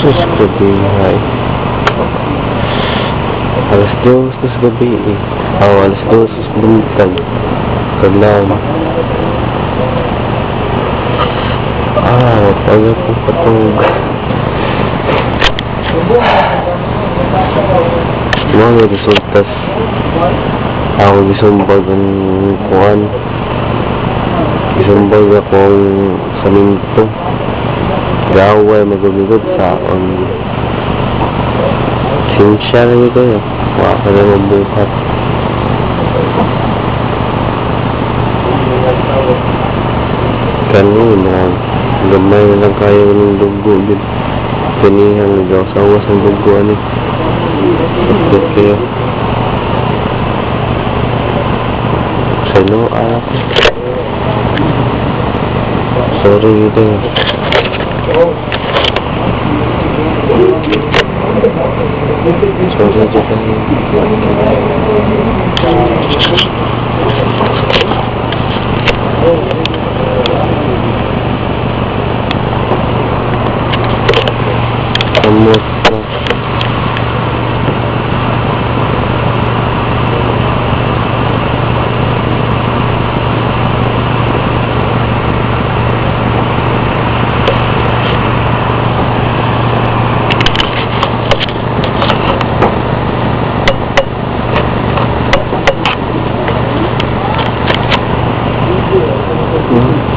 Sus, gabi ay. Alas dos, tas gabi eh. Oh, alas dos, tas buntag. Kaglam. Ah, pala po patong. Mga resultas. Ako gisumbag ang kuhan. Gisumbag ako ang saminto. Gaway magugugod sa on. Sinsya na yun kayo. Wala ka na mabuhat. Kanina, gamay lang kayo ng dugo. Yun. Kanihang nagawasawas ng dugo. Ano? Bakit kayo? Sa ino, ah. Sorry, ito. 车子就跟你。Mm-hmm.